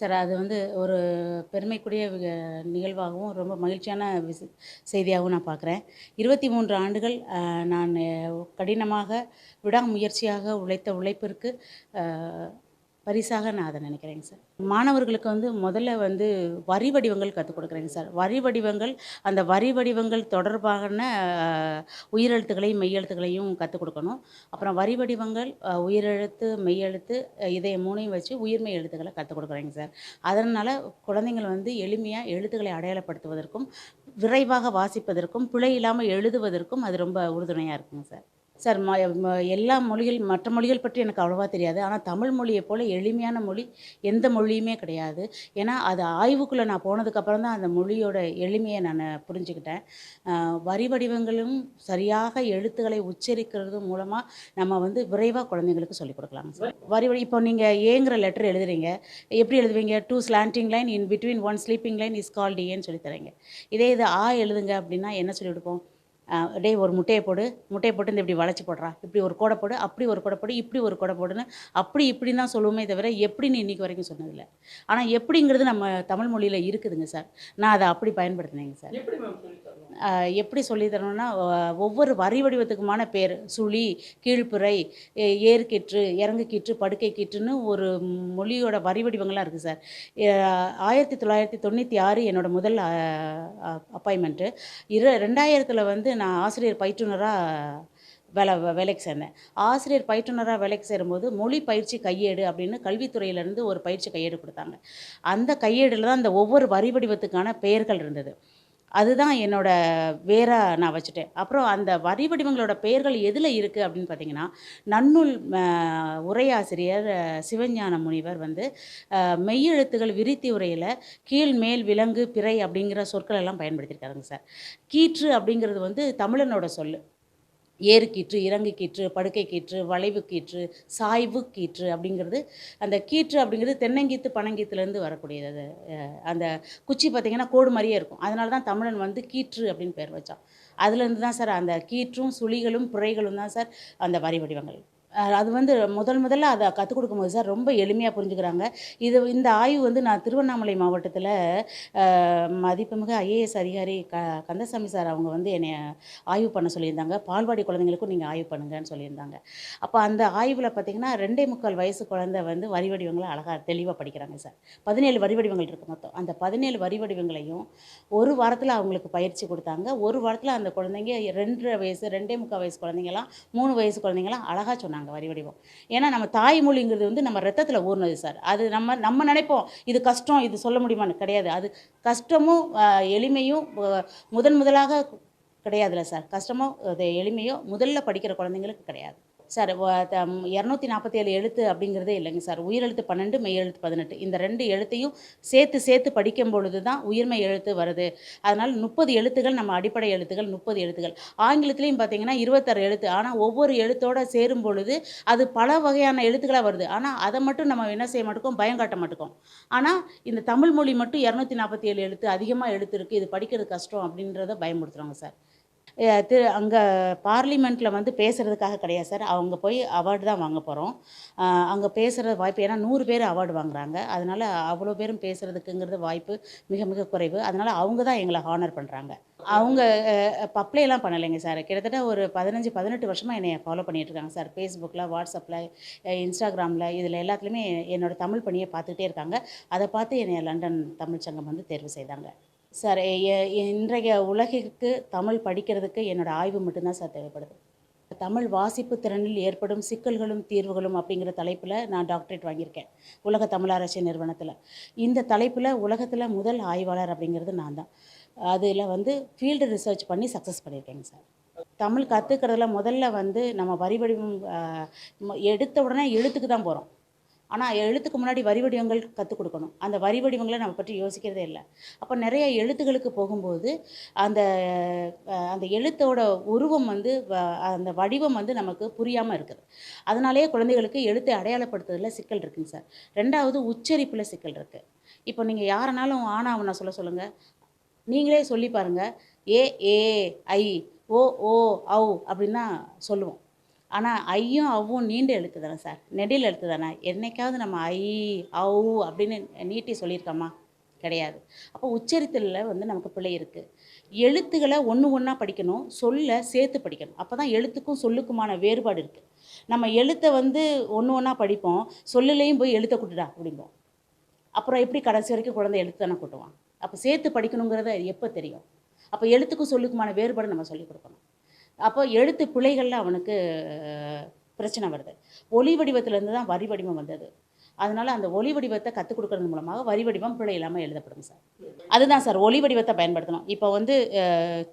Sir அது வந்து ஒரு பெருமைக்குரிய நிகழ்வாகவும் ரொம்ப மகிழ்ச்சியான விச செய்தியாகவும் நான் பார்க்குறேன். இருபத்தி மூன்று ஆண்டுகள் நான் கடினமாக விடாமுயற்சியாக உழைத்த உழைப்பிற்கு பரிசாக நான் அதை நினைக்கிறேங்க சார். மாணவர்களுக்கு வந்து முதல்ல வந்து வரி வடிவங்கள் கற்றுக் கொடுக்குறேங்க சார். வரி வடிவங்கள் அந்த வரி வடிவங்கள் தொடர்பான உயிரெழுத்துக்களையும் மெய்யெழுத்துக்களையும் கற்றுக் கொடுக்கணும். அப்புறம் வரி வடிவங்கள் உயிரெழுத்து மெய்யெழுத்து அஹ், இதை மூணையும் வச்சு உயிர்மெய் எழுத்துக்களை கற்றுக் கொடுக்குறேங்க சார். அதனால் குழந்தைங்கள் வந்து எளிமையாக எழுத்துக்களை அடையாளப்படுத்துவதற்கும் விரைவாக வாசிப்பதற்கும் பிழை இல்லாமல் எழுதுவதற்கும் அது ரொம்ப உறுதுணையாக இருக்குங்க சார். சார் ம எல்லா மொழிகள் மற்ற மொழிகள் பற்றி எனக்கு அவ்வளோவா தெரியாது. ஆனால் தமிழ் மொழியை போல் எளிமையான மொழி எந்த மொழியுமே கிடையாது. ஏன்னா அது ஆய்வுக்குள்ளே நான் போனதுக்கப்புறம் தான் அந்த மொழியோட எளிமையை நான் புரிஞ்சுக்கிட்டேன். வரி வடிவங்களும் சரியாக எழுத்துக்களை உச்சரிக்கிறது மூலமாக நம்ம வந்து விரைவாக குழந்தைங்களுக்கு சொல்லிக் கொடுக்கலாங்க சார். வரி வடி இப்போ நீங்கள் ஏங்கிற லெட்டர் எழுதுறீங்க. எப்படி எழுதுவீங்க? Two slanting line in between one sleeping line is called ஏன்னு சொல்லி தரீங்க இதே இது ஆ எழுதுங்க அப்படின்னா என்ன சொல்லி கொடுப்போம்? டே டேய் ஒரு முட்டையை போடு. முட்டையை போட்டு இந்த இப்படி வளைச்சி போடுறா. இப்படி ஒரு கோடை போடு அப்படி ஒரு கோடை போடு இப்படி ஒரு கோடை போடுன்னு அப்படி இப்படி தான் சொல்லுவோமே தவிர எப்படின்னு இன்னைக்கு வரைக்கும் சொன்னதில்லை. ஆனால் எப்படிங்கிறது நம்ம தமிழ் மொழியில் இருக்குதுங்க சார். நான் அதை அப்படி பயன்படுத்தினேங்க சார். எப்படி சொல்லித்தரணும்னா தரணும்னா ஒவ்வொரு வரி வடிவத்துக்குமான பேர். சுழி கீழ்ப்புரை இறங்கு கீற்று படுக்கை கீற்றுன்னு ஒரு மொழியோட வரி வடிவங்கள்லாம் இருக்குது சார். ஆயிரத்தி தொள்ளாயிரத்தி தொண்ணூற்றி ஆறு என்னோடய முதல் அப்பாயின்மெண்ட்டு இரு ரெண்டாயிரத்தில் வந்து நான் ஆசிரியர் பயிற்றுனராக வேலை வேலைக்கு சேர்ந்தேன். ஆசிரியர் பயிற்றுனராக வேலைக்கு சேரும்போது மொழி பயிற்சி கையேடு அப்படின்னு கல்வித்துறையிலேருந்து ஒரு பயிற்சி கையேடு கொடுத்தாங்க. அந்த கையேடில் தான் அந்த ஒவ்வொரு வரி வடிவத்துக்கான பெயர்கள் இருந்தது. அதுதான் என்னோட வேராக நான் வச்சுட்டேன். அப்புறம் அந்த வரி வடிவங்களோட பெயர்கள் எதில் இருக்குது அப்படின்னு பார்த்தீங்கன்னா நன்னூல் உரையாசிரியர் சிவஞான முனிவர் வந்து மெய்யெழுத்துகள் விரித்தி உரையில் கீழ் மேல் விலங்கு பிறை அப்படிங்கிற சொற்கள் எல்லாம் பயன்படுத்தியிருக்காருங்க சார். கீற்று அப்படிங்கிறது வந்து தமிழனோட சொல்லு. ஏறு கீற்று இறங்கு கீற்று படுக்கை கீற்று வளைவு கீற்று சாய்வு கீற்று அப்படிங்கிறது அந்த கீற்று அப்படிங்கிறது தென்னங்கீத்து பனங்கீத்துலேருந்து வரக்கூடியது அது. அந்த குச்சி பார்த்திங்கன்னா கோடு மாதிரியே இருக்கும். அதனால தான் தமிழன் வந்து கீற்று அப்படின்னு பேர் வச்சான். அதுலேருந்து தான் சார் அந்த கீற்றும் சுழிகளும் புரைகளும் தான் சார் அந்த வரி வடிவங்கள். அது வந்து முதல் முதல்ல அதை கற்றுக் கொடுக்கும்போது சார் ரொம்ப எளிமையாக புரிஞ்சுக்கிறாங்க. இது இந்த ஆய்வு வந்து நான் திருவண்ணாமலை மாவட்டத்தில் மதிப்புமிகு ஐஏஎஸ் அதிகாரி க கந்தசாமி சார் அவங்க வந்து என்னை ஆய்வு பண்ண சொல்லியிருந்தாங்க. பால்வாடி குழந்தைங்களுக்கும் நீங்கள் ஆய்வு பண்ணுங்கன்னு சொல்லியிருந்தாங்க. அப்போ அந்த ஆய்வில் பார்த்தீங்கன்னா ரெண்டே முக்கால் வயசு குழந்தை வந்து வரி வடிவங்களை அழகாக தெளிவாக படிக்கிறாங்க சார். பதினேழு வரி வடிவங்கள் இருக்குது மொத்தம். அந்த பதினேழு வரி வடிவங்களையும் ஒரு வாரத்தில் அவங்களுக்கு பயிற்சி கொடுத்தாங்க. ஒரு வாரத்தில் அந்த குழந்தைங்க ரெண்டரை வயசு ரெண்டே முக்கால் வயசு குழந்தைங்களாம் மூணு வயசு குழந்தைங்கலாம் அழகாக சொன்னாங்க. வரி வடிவம். ஏன்னா நம்ம தாய்மொழிங்கிறது வந்து நம்ம ரத்தத்தில் ஊர்னது சார். அது நம்ம நம்ம நினைப்போம் இது கஷ்டம் இது சொல்ல முடியுமான்னு கிடையாது. அது கஷ்டமும் எளிமையும் முதன் முதலாக கிடையாதுல்ல சார். கஷ்டமோ அது எளிமையோ முதல்ல படிக்கிற குழந்தைங்களுக்கு கிடையாது. சார் இரநூத்தி நாற்பத்தேழு எழுத்து அப்படிங்கிறதே இல்லைங்க சார். உயிரெழுத்து பன்னெண்டு மெய் எழுத்து பதினெட்டு. இந்த ரெண்டு எழுத்தையும் சேர்த்து சேர்த்து படிக்கும் பொழுது தான் உயிர்மை எழுத்து வருது. அதனால் முப்பது எழுத்துகள் நம்ம அடிப்படை எழுத்துகள் முப்பது எழுத்துகள். ஆங்கிலத்திலையும் பார்த்தீங்கன்னா இருபத்தாறு எழுத்து. ஆனால் ஒவ்வொரு எழுத்தோட சேரும் பொழுது அது பல வகையான எழுத்துக்களாக வருது. ஆனால் அதை மட்டும் நம்ம என்ன செய்ய மாட்டோம்? பயம் காட்ட மாட்டோம். ஆனால் இந்த தமிழ் மொழி மட்டும் இரநூத்தி நாற்பத்தி ஏழு எழுத்து அதிகமாக எழுத்து இருக்குது இது படிக்கிறது கஷ்டம் அப்படின்றத பயமுறுத்துறாங்க சார். திரு அங்கே பார்லிமெண்ட்டில் வந்து பேசுகிறதுக்காக கிடையாது சார். அவங்க போய் அவார்டு தான் வாங்க போகிறோம் அங்கே பேசுகிற வாய்ப்பு ஏன்னா நூறு பேர் அவார்டு வாங்குறாங்க. அதனால் அவ்வளோ பேரும் பேசுகிறதுக்குங்கிறது வாய்ப்பு மிக மிக குறைவு. அதனால் அவங்க தான் எங்களை ஹானர் பண்ணுறாங்க அவங்க பப்ளைலாம் பண்ணலைங்க சார். கிட்டத்தட்ட ஒரு பதினஞ்சு பதினெட்டு வருஷமாக என்னை ஃபாலோ பண்ணிகிட்ருக்காங்க சார். ஃபேஸ்புக்கில் வாட்ஸ்அப்பில் இன்ஸ்டாகிராமில் இதில் எல்லாத்துலேயுமே என்னோட தமிழ் பணியை பார்த்துக்கிட்டே இருக்காங்க. அதை பார்த்து என்னை லண்டன் தமிழ் சங்கம் வந்து தேர்வு செய்தாங்க. சார் இன்றைய உலகிற்கு தமிழ் படிக்கிறதுக்கு என்னோடய ஆய்வு மட்டும்தான் சார் தேவைப்படுது. தமிழ் வாசிப்பு திறனில் ஏற்படும் சிக்கல்களும் தீர்வுகளும் அப்படிங்கிற தலைப்பில் நான் டாக்டரேட் வாங்கியிருக்கேன். உலக தமிழாராய்ச்சி நிறுவனத்தில். இந்த தலைப்பில் உலகத்தில் முதல் ஆய்வாளர் அப்படிங்கிறது நான் தான். அதில் வந்து ஃபீல்டு ரிசர்ச் பண்ணி சக்ஸஸ் பண்ணியிருக்கேங்க சார். தமிழ் கற்றுக்கிறதுல முதல்ல வந்து நம்ம வரி வடிவம் எடுத்த உடனே எழுத்துக்கு தான் போகிறோம் ஆனால் எழுத்துக்கு முன்னாடி வரி வடிவங்கள் கற்றுக் கொடுக்கணும். அந்த வரி வடிவங்களை நம்ம பற்றி யோசிக்கிறதே இல்லை. அப்போ நிறைய எழுத்துகளுக்கு போகும்போது அந்த அந்த எழுத்தோட உருவம் வந்து வ- அந்த வடிவம் வந்து நமக்கு புரியாமல் இருக்குது. அதனாலேயே குழந்தைகளுக்கு எழுத்தை அடையாளப்படுத்துறதுல சிக்கல் இருக்குங்க சார். ரெண்டாவது உச்சரிப்பில் சிக்கல் இருக்குது இப்போ நீங்கள் யாரனாலும் ஆனாவனா சொல்ல சொல்லுங்கள் நீங்களே சொல்லி பாருங்கள் ஏ ஏ ஐ ஓ ஓ ஔ அப்படின்னு தான் சொல்லுவோம். ஆனால் ஐயும் அவ்வும் நீண்ட எழுத்து தானே சார்? நெடில் எழுத்து தானே என்னைக்காவது நம்ம ஐ அவு அப்படின்னு நீட்டி சொல்லியிருக்கோமா? கிடையாது. அப்போ உச்சரித்தலில் வந்து நமக்கு பிழை இருக்குது எழுத்துக்களை ஒன்று ஒன்றா படிக்கணும் சொல்ல சேர்த்து படிக்கணும். அப்போ தான் எழுத்துக்கும் சொல்லுக்குமான வேறுபாடு இருக்குது நம்ம எழுத்தை வந்து ஒன்று ஒன்றா படிப்போம் சொல்லுலேயும் போய் எழுத்தை கூட்டுடா அப்படிம்போம். அப்புறம் எப்படி கடைசி வரைக்கும் குழந்தை எழுத்து தானே கூட்டுவான்? அப்போ சேர்த்து படிக்கணுங்கிறத எப்போ தெரியும்? அப்போ எழுத்துக்கும் சொல்லுக்குமான வேறுபாடு நம்ம சொல்லிக் கொடுக்கணும். அப்போ எழுத்து பிழைகளில் அவனுக்கு பிரச்சனை வருது. ஒலி வடிவத்திலேருந்து தான் வரி வடிவம் வந்தது. அதனால் அந்த ஒலி வடிவத்தை கற்றுக் கொடுக்கறது மூலமாக வரி வடிவம் பிழை இல்லாமல் எழுதப்படும் சார். அதுதான் சார் ஒலி வடிவத்தை பயன்படுத்தணும். இப்போ வந்து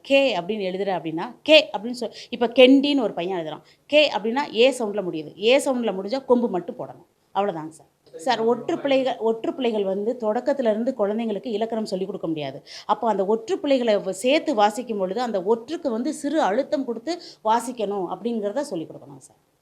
கே அப்படின்னு எழுதுற அப்படின்னா கே அப்படின்னு சொல் இப்போ கெண்டின்னு ஒரு பையன் எழுதுகிறான் கே அப்படின்னா ஏ சவுண்டில் முடியுது. ஏ சவுண்டில் முடிஞ்சால் கொம்பு மட்டும் போடணும். அவ்வளோதாங்க சார். சார் ஒற்று பிள்ளைகள் ஒற்று பிள்ளைகள் வந்து தொடக்கத்துல இருந்து குழந்தைங்களுக்கு இலக்கணம் சொல்லிக் கொடுக்க முடியாது. அப்போ அந்த ஒற்று பிள்ளைகளை சேர்த்து வாசிக்கும் பொழுது அந்த ஒற்றுக்கு வந்து சிறு அழுத்தம் கொடுத்து வாசிக்கணும் அப்படிங்கிறத சொல்லிக் கொடுக்கணும் சார்.